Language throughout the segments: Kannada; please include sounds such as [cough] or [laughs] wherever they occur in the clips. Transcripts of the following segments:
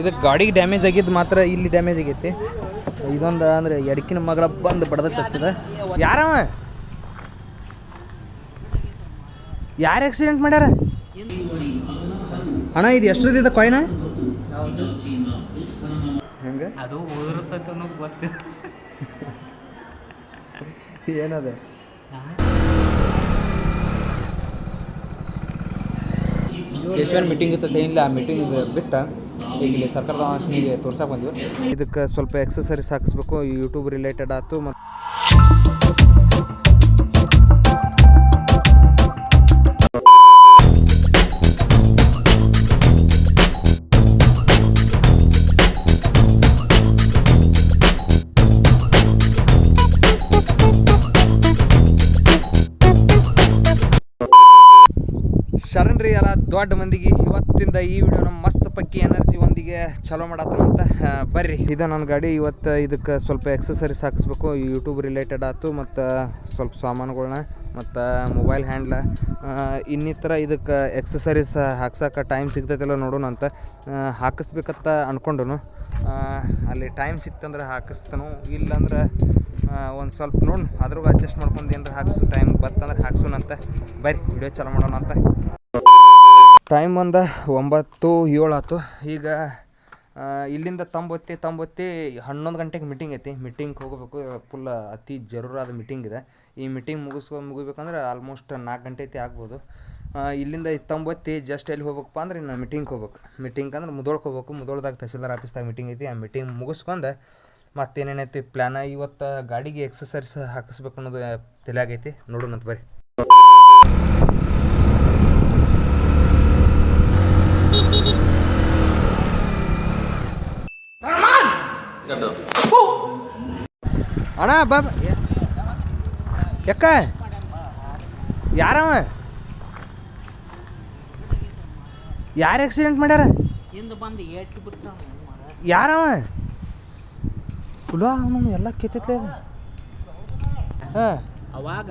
ಇದಕ್ಕೆ ಗಾಡಿಗೆ ಡ್ಯಾಮೇಜ್ ಆಗಿದ್ದು ಮಾತ್ರ ಇಲ್ಲಿ ಡ್ಯಾಮೇಜ್ ಆಗೈತಿ. ಇದೊಂದು ಅಂದ್ರೆ ಎಡಕಿನ ಮಗಳ ಬಂದು ಬಡದ ಯಾರವ? ಯಾರು ಆಕ್ಸಿಡೆಂಟ್ ಮಾಡ್ಯಾರ? ಅಣ್ಣ ಇದು ಎಷ್ಟರದಿದೆ ಕಾಯಿನ ಹೆಂಗೆ? ಅದು ಉದುರುತ್ತೈತೆ ಅನ್ನೋದು ಗೊತ್ತಿಲ್ಲ. ಏನದ? ಕೇಶವನ್ ಮೀಟಿಂಗ್ ಇರ್ತೈತೆ ಇಲ್ಲ ಆ ಮೀಟಿಂಗ್ ಬಿಟ್ಟು. ಈಗ ಇಲ್ಲಿ ಸರ್ಕಾರದ ಆಶ್ನಿಗೆ ತೋರ್ಸಕ್ಕೆ ಬಂದ್ವಿ. ಇದಕ್ಕೆ ಸ್ವಲ್ಪ ಎಕ್ಸಸರೀಸ್ ಹಾಕಿಸ್ಬೇಕು ಯೂಟ್ಯೂಬ್ ರಿಲೇಟೆಡ್ ಆಯ್ತು ಮತ್ತು ಶರಣ್ರಿ ಎಲ್ಲ ದೊಡ್ಡ ಮಂದಿಗೆ ಇವತ್ತಿಂದ ಈ ವಿಡಿಯೋ ಮಸ್ತ್ ಪಕ್ಕಿ ಎನರ್ಜಿ ಒಂದಿಗೆ ಚಲೋ ಮಾಡತ್ತನಂತ ಬರ್ರಿ. ಇದು ನನ್ನ ಗಾಡಿ, ಇವತ್ತು ಇದಕ್ಕೆ ಸ್ವಲ್ಪ ಎಕ್ಸಸರೀಸ್ ಹಾಕಿಸ್ಬೇಕು. ಯೂಟ್ಯೂಬ್ ರಿಲೇಟೆಡ್ ಆಯ್ತು ಮತ್ತು ಸ್ವಲ್ಪ ಸಾಮಾನುಗಳನ್ನ ಮತ್ತು ಮೊಬೈಲ್ ಹ್ಯಾಂಡ್ಲ ಇನ್ನಿತರ ಇದಕ್ಕೆ ಎಕ್ಸಸರೀಸ್ ಹಾಕ್ಸೋಕೆ ಟೈಮ್ ಸಿಗ್ತೈತಿಲ್ಲ ನೋಡೋಣ ಅಂತ ಹಾಕಿಸ್ಬೇಕತ್ತ ಹಾಕಿಸ್ಬೇಕಂತ ಅನ್ಕೊಂಡನು. ಅಲ್ಲಿ ಟೈಮ್ ಸಿಕ್ತಂದ್ರೆ ಹಾಕಿಸ್ತಾನು, ಇಲ್ಲಂದ್ರೆ ಒಂದು ಸ್ವಲ್ಪ ನೋಡು ಅದ್ರಾಗ ಅಡ್ಜಸ್ಟ್ ಮಾಡ್ಕೊಂಡು ಏನಾರ ಹಾಕ್ಸು ಟೈಮ್ ಬತ್ತಂದ್ರೆ ಹಾಕ್ಸೋಣಂತ ಬರ್ರಿ ವಿಡಿಯೋ ಚಾಲು ಮಾಡೋಣ ಅಂತ. ಟೈಮ್ ಒಂದು ಒಂಬತ್ತು ಏಳು ಆಯ್ತು ಈಗ ಇಲ್ಲಿಂದ ತಂಬತ್ತಿ ತಂಬತ್ತಿ ಹನ್ನೊಂದು ಗಂಟೆಗೆ ಮೀಟಿಂಗ್ ಐತಿ. ಮೀಟಿಂಗ್ ಹೋಗಬೇಕು ಫುಲ್ ಅತಿ ಜರೂರಾದ ಮೀಟಿಂಗ್ ಇದೆ. ಈ ಮೀಟಿಂಗ್ ಮುಗಿಸ್ಕೊ, ಮುಗಿಬೇಕಂದ್ರೆ ಆಲ್ಮೋಸ್ಟ್ ನಾಲ್ಕು ಗಂಟೆ ಐತಿ ಆಗ್ಬೋದು. ಇಲ್ಲಿಂದ ತಂಬೊತ್ತಿ ಜಸ್ಟ್ ಎಲ್ಲಿ ಹೋಗ್ಬೇಕಪ್ಪ ಅಂದ್ರೆ ಇನ್ನು ಮೀಟಿಂಗ್ ಹೋಗ್ಬೇಕು. ಮೀಟಿಂಗ್ ಅಂದ್ರೆ ಮುದೋಳ್ಕೋಬೇಕು ಹೋಗ್ಬೇಕು. ಮುದೋಳ್ದಾಗ ತಹಸೀಲ್ದಾರ್ ಆಫೀಸ್ದಾಗ ಮೀಟಿಂಗ್ ಐತಿ. ಆ ಮೀಟಿಂಗ್ ಮುಗಿಸ್ಕೊಂಡು ಮತ್ತೇನೇನೈತಿ ಪ್ಲ್ಯಾನ ಇವತ್ತು ಗಾಡಿಗೆ ಎಕ್ಸಸರೀಸ್ ಹಾಕಿಸ್ಬೇಕು ಅನ್ನೋದು ತಲೆಯಾಗೈತಿ ನೋಡೋಣಂತ ಬರ್ರಿ. ಅಣ್ಣ ಬಾ ಬಾ. ಯಾಕ ಯಾರವ? ಯಾರು ಆಕ್ಸಿಡೆಂಟ್ ಮಾಡ್ಯಾರ? ಹಿಂದೆ ಬಂದು ಏಟು ಬಿಡ್ತಾವ ಯಾರವ? ಹುಲ ಅವನು ಎಲ್ಲ ಕೆತ್ತೈತ್ಲೆ ಹಾಂ. ಅವಾಗ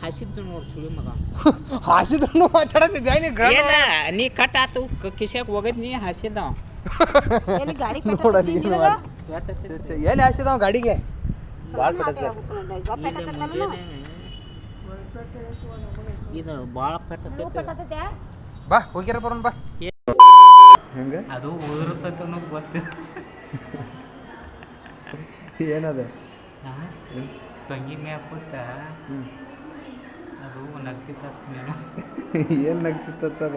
ಹಸಿದ್ದು ನೋಡಿ ಸುಳಿ ಮಗ. [laughs] ಹಾಸಿದ್ರು ಮಾತಾಡತ್ತಿದ್ದೆ ನೀ ಏನ ನೀ ಕಟ್ ಆತು ಕಿಶಕ್ ಹೋಗದ್ ನೀ ಹಸಿದ [laughs] ಎಲ್ಲಿ ಗಾಡಿ ನೋಡಲಿ ಎಲ್ಲಿ ಹಾಸಿದಾವ ಗಾಡಿಗೆ? ಭಾಳ ಇದು ಭಾಳ ಪೆಟ್ಟತೈತೆ ಬಾ ಹೋಗ್ಯಾರ ಬರೋಣ ಬಾ. ಹೆಂಗೆ? ಅದು ಉದುರುತ್ತೈತೆ ಅನ್ನೋದು ಗೊತ್ತಿಲ್ಲ. ಏನದ? ತಂಗಿ ಮ್ಯಾಗ ಕೂತ ಅದು ನಗ್ತಿತ್ತ ನೀನು. ಏನು ನಗ್ತಿತ್ತದ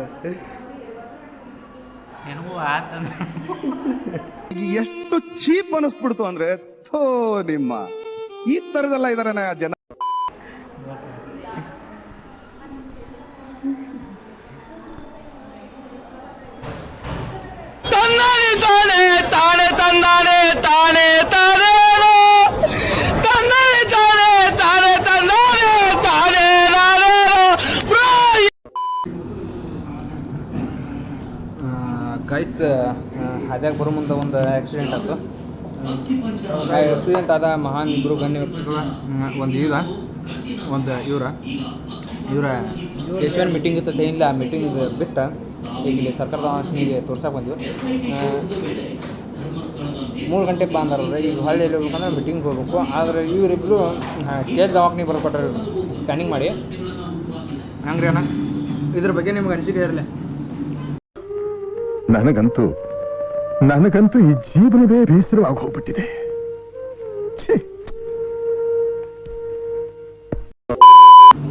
ನನಗೂ ಆತ ಎಷ್ಟು ಚೀಪ್ ಅನಿಸ್ಬಿಡ್ತು ಅಂದ್ರೆ ಥೋ ನಿಮ್ಮ. ಈ ತರದೆಲ್ಲ ಇದಾರೆ ಜನ. ಗೈಸ್ ಹಾದ್ಯಾಗ ಬರೋ ಮುಂದೆ ಒಂದು ಆಕ್ಸಿಡೆಂಟ್ ಆಯ್ತು. ಆಕ್ಸಿಡೆಂಟ್ ಆದ ಮಹಾನ್ ಇಬ್ಬರು ಗಣ್ಯ ವ್ಯಕ್ತಿಗಳ ಒಂದು ಈಗ ಒಂದು ಇವರ. ಇವರ ಕೇಶವನ್ ಮೀಟಿಂಗ್ ಇರ್ತದೆ ಇಲ್ಲ ಆ ಮೀಟಿಂಗ್ ಬಿಟ್ಟು. ಈಗ ಇಲ್ಲಿ ಸರ್ಕಾರದ ಆಶ್ನಿಗೆ ತೋರ್ಸಕ್ಕೆ ಬಂದ್ವಿ ಮೂರು ಗಂಟೆಗೆ ಬಂದಾರಲ್ಲ ಈಗ ಹೊಳ್ಳಿ ಎಲ್ಲಿ ಹೋಗ್ಬೇಕಂದ್ರೆ ಮೀಟಿಂಗ್ ಹೋಗ್ಬೇಕು. ಆದರೆ ಇವರಿಬ್ಬರು ಕೇಳಿ ದವಾಖಾನಿಗೆ ಬರ್ಕೊಟ್ರೆ ಸ್ಕ್ಯಾನಿಂಗ್ ಮಾಡಿ. ಹಂಗ್ರಿ ಅಣ್ಣ ಇದ್ರ ಬಗ್ಗೆ ನಿಮ್ಗೆ ಅನಿಸಿಕೆ ಇರಲಿ. ನನಗಂತೂ ನನಗಂತೂ ಈ ಜೀವನವೇ ಬೇಸರವಾಗಿ ಹೋಗ್ಬಿಟ್ಟಿದೆ.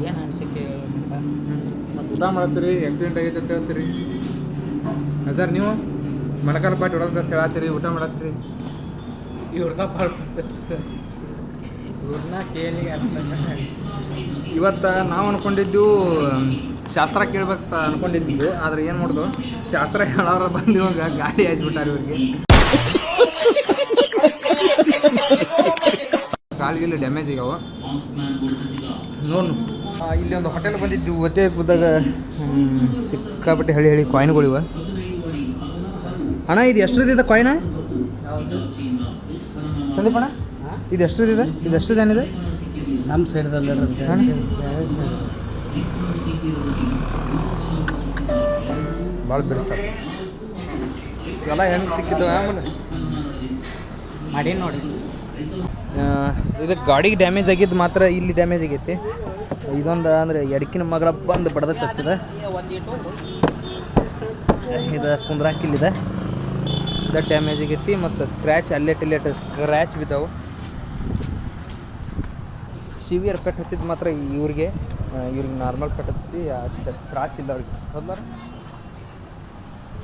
ಏನು ಅನಿಸಿಕೆ ಮತ್ತು ಊಟ ಮಾಡತ್ತೀರಿ ಆಕ್ಸಿಡೆಂಟ್ ಆಗೈತೆ ಅಂತ ಹೇಳ್ತೀರಿ? ಅದಾರ ನೀವು? ಮಣಕಾಲ ಪಾಟಿ ಹೊಡೋದ ಹೇಳತ್ತೀರಿ, ಊಟ ಮಾಡತ್ತೀರಿ? ಇವ್ರದ ಇವ್ರನ್ನ ಕೇಳಿ ಅಷ್ಟ. ಇವತ್ತು ನಾವು ಅನ್ಕೊಂಡಿದ್ದು ಶಾಸ್ತ್ರ ಕೇಳ್ಬೇಕು ಅನ್ಕೊಂಡಿದ್ದು ಆದ್ರೆ ಏನು ಮಾಡೋದು? ಶಾಸ್ತ್ರ ಹೇಳೋರು ಬಂದು ಇವಾಗ ಗಾಡಿ ಹಚ್ಬಿಟ್ಟಾರ ಇವ್ರಿಗೆ. ಕಾಲಿಗೆಲ್ಲ ಡ್ಯಾಮೇಜ್ ಆಗ್ಯಾವ ನೋಡು ಇಲ್ಲಿ ಒಂದು ಹೋಟೆಲ್ ಬಂದಿದ್ದು ಒತ್ತೆ ಕೂತಾಗ ಸಿಕ್ಕಾಪಟ್ಟೆ ಹೇಳಿ ಹೇಳಿ ಕಾಯಿನ್ಗಳಿವ ಅಣ್ಣ ಇದು ಎಷ್ಟರದಿದೆ ಕಾಯಿನ ಸಂದೀಪ್ ಅಣ್ಣ ಇದು ಎಷ್ಟರದಿದೆ ಇದು? ಎಷ್ಟರದೇನಿದೆ ನಮ್ಮ ಸೈಡ್ದಲ್ಲಿ ಭಾಳ ಬಿಡಿಸ್ತಾರೆ ಇವೆಲ್ಲ ಹೆಂಗೆ ಸಿಕ್ಕಿದ್ದು ಆಮೇಲೆ ಮಾಡಿ ನೋಡಿ. ಇದು ಗಾಡಿಗೆ ಡ್ಯಾಮೇಜ್ ಆಗಿದ್ದು ಮಾತ್ರ ಇಲ್ಲಿ ಡ್ಯಾಮೇಜ್ ಆಗೈತಿ. ಇದೊಂದು ಅಂದರೆ ಎಡಕಿನ ಮಗಳ ಬಂದು ಬಡದ ಒಂದಿಟ್ಟು ಇದು ಕುಂದ್ರಾಕಿಲ್ಲಿದೆ ಇದು ಡ್ಯಾಮೇಜ್ ಆಗೈತಿ ಮತ್ತು ಸ್ಕ್ರ್ಯಾಚ್ ಅಲ್ಲೇಟ್ ಇಲ್ಲೇಟ್ ಸ್ಕ್ರ್ಯಾಚ್ ಬಿದ್ದಾವೆ. ಸಿವಿಯರ್ ಪೆಟ್ಟು ಹತ್ತಿದ್ದು ಮಾತ್ರ ಇವ್ರಿಗೆ. ಇವ್ರಿಗೆ ನಾರ್ಮಲ್ ಪೆಟ್ಟು ಹತ್ತಿ ಇಲ್ಲ ಅವ್ರಿಗೆ ಹೌದಲ್ಲ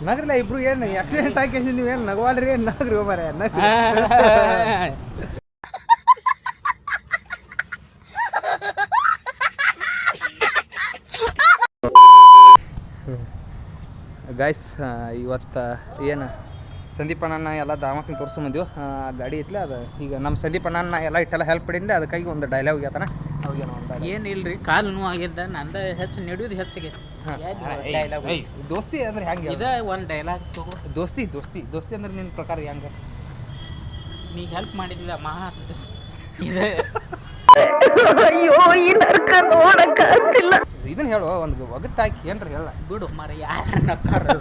ನಗ್ರಲ್ಲ, ಇಬ್ರು ಏನು ಆಕ್ಸಿಡೆಂಟ್ ನೀವು ಏನು ನಗವಾಡ್ರಿ ನಗ್ರಿ ಹೋಗ್ಬಾರ ಗಾಯ್ಸ್ ಇವತ್ತು ಏನು ಸಂದೀಪ್ ಅಣ್ಣನ ಎಲ್ಲ ದಾಮಕ್ನ ತೋರಿಸ್ಕೊಂಬಂದಿವು ಗಾಡಿ ಇತ್ತಲ್ಲ ಅದು. ಈಗ ನಮ್ಮ ಸಂದೀಪ್ ಅಣ್ಣನ ಎಲ್ಲ ಇಟ್ಟೆಲ್ಲ ಹೆಲ್ಪ್ ಪಡಿಂದೆ ಅದಕ್ಕಾಗಿ ಒಂದು ಡೈಲಾಗ್ ಹೇಳ್ತಾನ ಅವಾಗೇನೋ ಇಲ್ರಿ ಕಾಲು ನೋವು ಆಗಿದ್ದ ನಂದ ಹೆಚ್ಚು ನಡೆಯೋದು ಹೆಚ್ಚಿಗೆ. ಡೈಲಾಗ್ ದೋಸ್ತಿ ಅಂದ್ರೆ ಹೆಂಗೆ ಇದ ಒಂದು ಡೈಲಾಗ್ ತಗೋ. ದೋಸ್ತಿ ದೋಸ್ತಿ ದೋಸ್ತಿ ಅಂದ್ರೆ ನಿನ್ನ ಪ್ರಕಾರ ಹೆಂಗೆ? ನೀ ಹೆಲ್ಪ್ ಮಾಡಿದಿಲ್ಲ ಮಹಾ ಇದೆ ಇದನ್ನ ಹೇಳು ಒಂದು ಒಗಟ್ಟಾಕಿ ಏನ್ರಿ ಹೇಳ. ಬಿಡು ಮರ ಯಾರು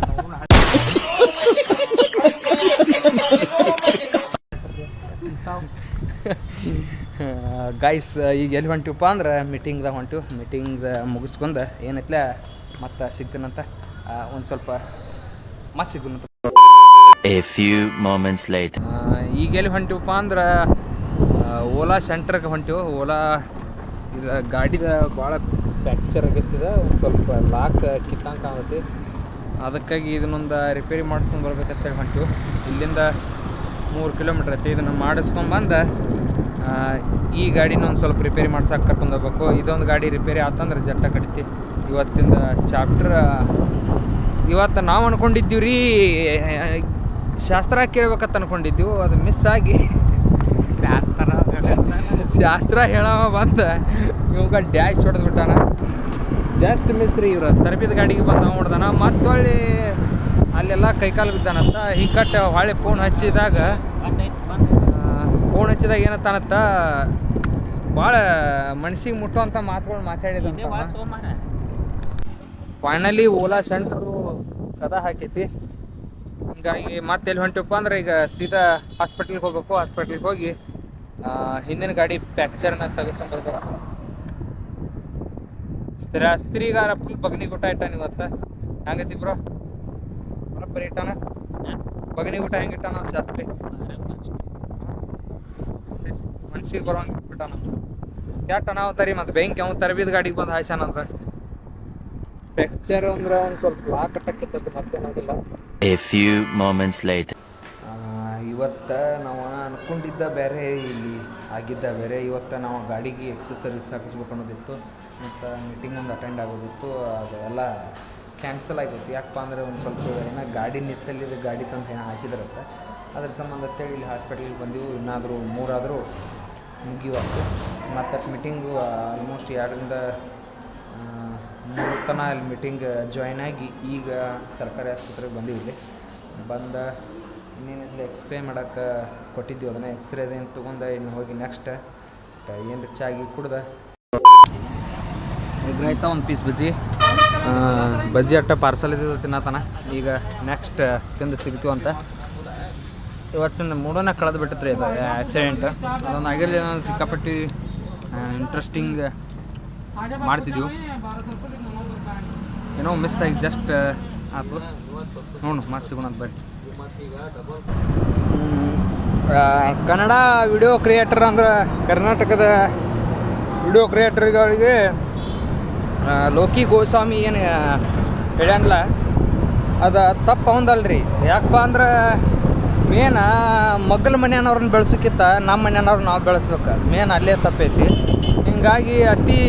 ಗಾಯ್ಸ್ ಈಗ ಎಲ್ಲಿ ಹೊಂಟಿವಪ್ಪ ಅಂದ್ರೆ ಮೀಟಿಂಗ್ದಾಗ ಹೊಂಟಿವು. ಮೀಟಿಂಗ್ ಮುಗಿಸ್ಕೊಂಡು ಏನೈತ್ಲೆ ಮತ್ತೆ ಸಿಗ್ತೀನಂತ ಒಂದು ಸ್ವಲ್ಪ ಮತ್ತೆ ಸಿಗ್ತೀನಂತ. A few moments later. ಈಗ ಎಲ್ಲಿ ಹೊಂಟಿವಪ್ಪ ಅಂದ್ರೆ ಓಲಾ ಸೆಂಟ್ರಿಗೆ ಹೊಂಟಿವು. ಓಲಾ ಇದು ಗಾಡಿದ ಭಾಳ ಫ್ಯಾಕ್ಚರ್ ಆಗೈತಿದ ಒಂದು ಸ್ವಲ್ಪ ಲಾಕ್ ಕಿತ್ತಂಗೆ ಕಾಣುತ್ತೆ. ಅದಕ್ಕಾಗಿ ಇದನ್ನೊಂದು ರಿಪೇರಿ ಮಾಡಿಸ್ಕೊಂಡು ಬರ್ಬೇಕಂತೇಳಿ ಹೊಂಟಿವು. ಇಲ್ಲಿಂದ ಮೂರು ಕಿಲೋಮೀಟ್ರ್ ಐತಿ. ಇದನ್ನು ಮಾಡಿಸ್ಕೊಂಡ್ಬಂದು ಈ ಗಾಡಿನ ಒಂದು ಸ್ವಲ್ಪ ರಿಪೇರಿ ಮಾಡ್ಸಕ್ಕೆ ಕರ್ಕೊಂಡು ಹೋಗ್ಬೇಕು ಇದೊಂದು ಗಾಡಿ ರಿಪೇರಿ ಆತಂದ್ರೆ ಜಟ್ಟ ಕಡಿತಿ. ಇವತ್ತಿಂದ ಚಾಪ್ಟರ್ ಇವತ್ತು ನಾವು ಅನ್ಕೊಂಡಿದ್ದೀವಿ ರೀ ಶಾಸ್ತ್ರ ಕೇಳ್ಬೇಕಂತ ಅನ್ಕೊಂಡಿದ್ದೆವು ಅದು ಮಿಸ್ ಆಗಿ. ಶಾಸ್ತ್ರ ಶಾಸ್ತ್ರ ಹೇಳವ ಬಂದ. ಇವಾಗ ಡ್ಯಾಶ್ ಹೊಡೆದು ಬಿಟ್ಟಾನ ಜಸ್ಟ್ ಮಿಸ್ ರೀ ಇವ್ರು. ತರಬೇತಿ ಗಾಡಿಗೆ ಬಂದು ನಾವು ಹೊಡ್ದಾನ. ಮತ್ತೆ ಹೊಳ್ಳಿ ಅಲ್ಲೆಲ್ಲ ಕೈಕಾಲು ಬಿದ್ದಾನಂತ. ಹಿಂಗಟ್ಟು ಹೊಳ್ಳಿ ಫೋನ್ ಹಚ್ಚಿದಾಗ ಫೋನ್ ಹಚ್ಚಿದಾಗ ಏನತ್ತಾನತ್ತ ಭಾಳ ಮನ್ಸಿಗೆ ಮುಟ್ಟುವಂಥ ಮಾತುಗಳು ಮಾತಾಡಿದ ಫೈನಲಿ ಓಲಾ ಸೆಂಟ್ರು ಕದ ಹಾಕೈತಿ. ಹಂಗಾಗಿ ಮತ್ತೆ ಎಲ್ಲಿ ಹೊಂಟಿವಪ್ಪ ಅಂದ್ರೆ ಈಗ ಸೀದಾ ಹಾಸ್ಪಿಟ್ಲಿಗೆ ಹೋಗ್ಬೇಕು. ಹಾಸ್ಪಿಟ್ಲಿಗೆ ಹೋಗಿ ಹಿಂದಿನ ಗಾಡಿ ಪ್ಯಾಕ್ಚರ್ನ ತೆಗೆಸ್ಕೊಂಡು ಬರ್ಬೇಕು ಸ್ತ್ರೀ ಸ್ತ್ರೀಗಾರ ಫುಲ್ ಬಗ್ನಿ ಊಟ ಇಟ್ಟಾನ ಇವತ್ತ. ಹೆಂಗೈತಿ ಬ್ರೋ ಬರೀ ಇಟ್ಟಾನ ಬಗ್ನಿ ಊಟ ಹೆಂಗಿಟ್ಟಾನ ಶಾಸ್ತ್ರಿ? ಮನ್ಸಿಗೆ ಬರೋಂಗೆ ಬಿಟ್ಟಾನ ಕ್ಯಾಟ ನಾವು ತರಿ ಮತ್ತೆ ಬೆಂಕಿ ಅವ್ನು ತರಬಿದ ಗಾಡಿಗೆ ಬಂದು ಹಾಯ್ಸಾನಂದ್ರೆ ಟೆಕ್ಚರ್ ಅಂದ್ರೆ ಒಂದು ಸ್ವಲ್ಪ ಲಾಕ್ ಕಟ್ಟಕ್ಕಿತ್ತು ಮತ್ತೇನಾಗಿಲ್ಲ. ಎ ಫ್ಯೂ ಮೊಮೆಂಟ್ಸ್ ಲೈಟ್ ಇವತ್ತು ನಾವು ಅನ್ಕೊಂಡಿದ್ದ ಬೇರೆ ಇಲ್ಲಿ ಆಗಿದ್ದ ಬೇರೆ ಇವತ್ತು ನಾವು ಗಾಡಿಗೆ ಎಕ್ಸಸರೀಸ್ ಹಾಕಿಸ್ಬೇಕು ಅನ್ನೋದಿತ್ತು. ಮತ್ತು ಮೀಟಿಂಗ್ ಒಂದು ಅಟೆಂಡ್ ಆಗೋದಿತ್ತು ಅದೆಲ್ಲ ಕ್ಯಾನ್ಸಲ್ ಆಗಿತ್ತು. ಯಾಕಪ್ಪ ಅಂದರೆ ಒಂದು ಸ್ವಲ್ಪ ಏನೋ ಗಾಡಿ ನಿತ್ತಲ್ಲಿ ಗಾಡಿ ತಂದು ಏನೋ ಹಾಸಿದಿರುತ್ತೆ. ಅದ್ರ ಸಂಬಂಧ ಅಂತೇಳಿ ಇಲ್ಲಿ ಹಾಸ್ಪಿಟ್ಲಿಗೆ ಬಂದೆವು ಇನ್ನಾದರೂ ಮೂರಾದರೂ ಮುಗಿವತ್ತು ಮತ್ತು ಮೀಟಿಂಗು ಆಲ್ಮೋಸ್ಟ್ ಎರಡರಿಂದ ಮೂರು ತನ ಅಲ್ಲಿ ಮೀಟಿಂಗ್ ಜಾಯ್ನ್ ಆಗಿ ಈಗ ಸರ್ಕಾರಿ ಆಸ್ಪತ್ರೆಗೆ ಇಲ್ಲಿ ಬಂದ ಇನ್ನೇನಿಲ್ಲ ಎಕ್ಸ್ರೇ ಮಾಡೋಕ್ಕೆ ಕೊಟ್ಟಿದ್ದೀವಿ ಅದನ್ನು ಎಕ್ಸ್ರೇದೇನು ತೊಗೊಂಡು ಇನ್ನು ಹೋಗಿ ನೆಕ್ಸ್ಟ್ ಏನು ರಿಚ್ ಆಗಿ ಕುಡ್ದೆ ಎಗ್ ಒಂದು ಪೀಸ್ ಬಜ್ಜಿ. ಬಜ್ಜಿ ಅಟ್ಟ ಪಾರ್ಸಲ್ ಇದ್ದಿದ್ದು ತಿನ್ನತನ. ಈಗ ನೆಕ್ಸ್ಟ್ ತಿಂದು ಸಿಗ್ತೀವಂತ. ಇವತ್ತಿನ ಮೂಡೋನ ಕಳೆದು ಬಿಟ್ಟಿತ್ರಿ ಅದು ಆಕ್ಸಿಡೆಂಟ್ ಅದೊಂದು ಆಗಿರಲಿ ಸಿಕ್ಕಾಪಟ್ಟಿ ಇಂಟ್ರೆಸ್ಟಿಂಗ್ ಮಾಡ್ತಿದ್ದೀವಿ ಏನೋ ಮಿಸ್ ಆಗಿ ಜಸ್ಟ್ ಆಯ್ತು ನೋಡು ಮತ್ತೆ ಬರ್ರಿ. ಕನ್ನಡ ವಿಡಿಯೋ ಕ್ರಿಯೇಟರ್ ಅಂದ್ರೆ ಕರ್ನಾಟಕದ ವಿಡಿಯೋ ಕ್ರಿಯೇಟರ್ಗಳಿಗೆ ಲೋಕಿ ಗೋಸ್ವಾಮಿ ಏನು ಹೇಳ್ಯಾನಲ್ಲ ಅದು ತಪ್ಪು ಅವಂದಲ್ರಿ ಯಾಕಪ್ಪ ಅಂದ್ರೆ ಮೇನ ಮಗ್ಗಲ ಮನೆಯವ್ರನ್ನ ಬೆಳೆಸೋಕ್ಕಿಂತ ನಮ್ಮ ಮನೆಯವ್ರು ನಾವು ಬೆಳೆಸ್ಬೇಕು. ಮೇನ್ ಅಲ್ಲೇ ತಪ್ಪೈತಿ. ಹಿಂಗಾಗಿ ಅತಿ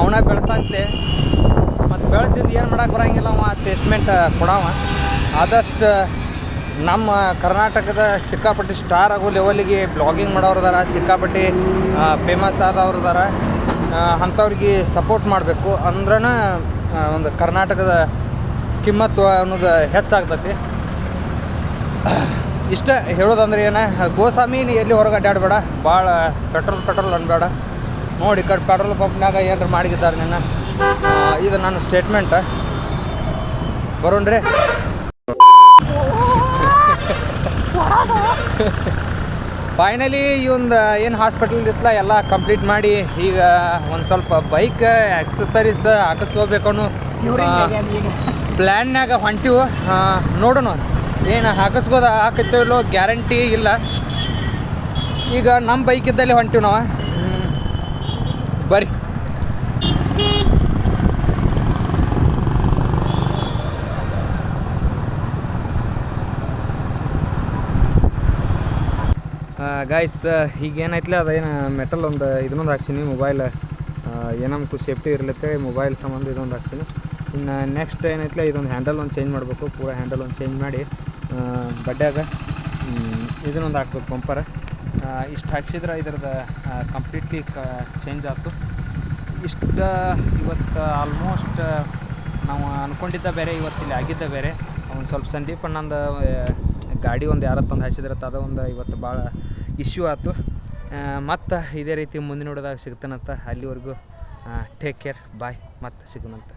ಅವನ ಬೆಳೆಸಂತೆ. ಮತ್ತು ಬೆಳೆದಿದ್ದು ಏನು ಮಾಡೋಕೆ ಬರೋಂಗಿಲ್ಲ ಅವ ಟ್ರೀಟ್ಮೆಂಟ್ ಕೊಡವ. ಆದಷ್ಟು ನಮ್ಮ ಕರ್ನಾಟಕದ ಸಿಕ್ಕಾಪಟ್ಟಿ ಸ್ಟಾರ್ ಆಗೋ ಲೆವೆಲಿಗೆ ಬ್ಲಾಗಿಂಗ್ ಮಾಡೋರು ಅದಾರ, ಸಿಕ್ಕಾಪಟ್ಟಿ ಫೇಮಸ್ ಆದವ್ರು ಅದಾರ. ಅಂಥವ್ರಿಗೆ ಸಪೋರ್ಟ್ ಮಾಡಬೇಕು. ಅಂದ್ರನ ಒಂದು ಕರ್ನಾಟಕದ ಕಿಮ್ಮತ್ತು ಅನ್ನೋದು ಹೆಚ್ಚಾಗ್ತೈತಿ. ಇಷ್ಟ ಹೇಳೋದಂದ್ರೆ ಏನ ಗೋಸ್ವಾಮಿ ನೀ ಎಲ್ಲಿ ಹೊರಗೆ ಅಡ್ಡಾಡಬೇಡ ಭಾಳ ಪೆಟ್ರೋಲ್ ಪೆಟ್ರೋಲ್ ಅನ್ಬೇಡ. ನೋಡಿ ಕಡೆ ಪೆಟ್ರೋಲ್ ಪಂಪ್ನಾಗ ಏನಾರು ಮಾಡಿದ್ದಾರೆ ನಿನ್ನ. ಇದು ನನ್ನ ಸ್ಟೇಟ್ಮೆಂಟ್ ಬರೋಣ್ರಿ. ಫೈನಲಿ ಈ ಒಂದು ಏನು ಹಾಸ್ಪಿಟಲ್ ಇತ್ತಲ್ಲ ಎಲ್ಲ ಕಂಪ್ಲೀಟ್ ಮಾಡಿ ಈಗ ಒಂದು ಸ್ವಲ್ಪ ಬೈಕ್ ಆಕ್ಸಸರೀಸ್ ಹಾಕಿಸ್ಕೋಬೇಕು ಪ್ಲ್ಯಾನ್ನಾಗ ಹೊಂಟಿವು. ನೋಡೋಣ. ಏನು ಹಾಕಿಸ್ಬೋದು? ಹಾಕತ್ತೇಳೋ ಗ್ಯಾರಂಟಿ ಇಲ್ಲ. ಈಗ ನಮ್ಮ ಬೈಕ್ ಇದ್ದಲ್ಲಿ ಹೊಂಟಿವಿ ನಾವು. ಬರ್ರಿ. ಗಾಯ್ಸ್ ಈಗ ಏನೈತ್ಲೆ ಅದೇನು ಮೆಟಲ್ ಒಂದು ಇದನ್ನೊಂದು ಹಾಕ್ಸೀನಿ ಮೊಬೈಲ್ ಏನಮ್ಕು ಸೇಫ್ಟಿ ಇರ್ಲತ್ತೆ ಮೊಬೈಲ್ ಸಂಬಂಧ ಇದೊಂದು ಹಾಕ್ಸೀನಿ. ಇನ್ನು ನೆಕ್ಸ್ಟ್ ಏನೈತ್ಲೆ ಇದೊಂದು ಹ್ಯಾಂಡಲ್ ಒಂದು ಚೇಂಜ್ ಮಾಡಬೇಕು. ಪೂರ ಹ್ಯಾಂಡಲ್ ಒಂದು ಚೇಂಜ್ ಮಾಡಿ. ಬಡ್ಡ್ಯಾಗ ಇದನ್ನೊಂದು ಹಾಕ್ಬೇಕು ಪಂಪರ್ ಇಷ್ಟು ಹಾಕ್ಸಿದ್ರೆ ಇದ್ರದ್ದು ಕಂಪ್ಲೀಟ್ಲಿ ಕ ಚೇಂಜ್ ಆಯ್ತು ಇಷ್ಟು, ಇವತ್ತು ಆಲ್ಮೋಸ್ಟ್ ನಾವು ಅಂದ್ಕೊಂಡಿದ್ದ ಬೇರೆ, ಇವತ್ತು ಇಲ್ಲಿ ಆಗಿದ್ದ ಬೇರೆ. ಒಂದು ಸ್ವಲ್ಪ ಸಂದೀಪ್ ಅಣ್ಣಂದು ಗಾಡಿ ಒಂದು ಯಾರ ತಂದು ಹಾಸಿದ್ರತ್ತ ಅದು ಒಂದು ಇವತ್ತು ಭಾಳ ಇಶ್ಯೂ ಆಯ್ತು ಮತ್ತು ಇದೇ ರೀತಿ ಮುಂದಿನ ನೋಡೋದಾಗ ಸಿಗ್ತಾನಂತ ಅಲ್ಲಿವರೆಗೂ ಟೇಕ್ ಕೇರ್ ಬಾಯ್ ಮತ್ತು ಸಿಗೋಣಂತ.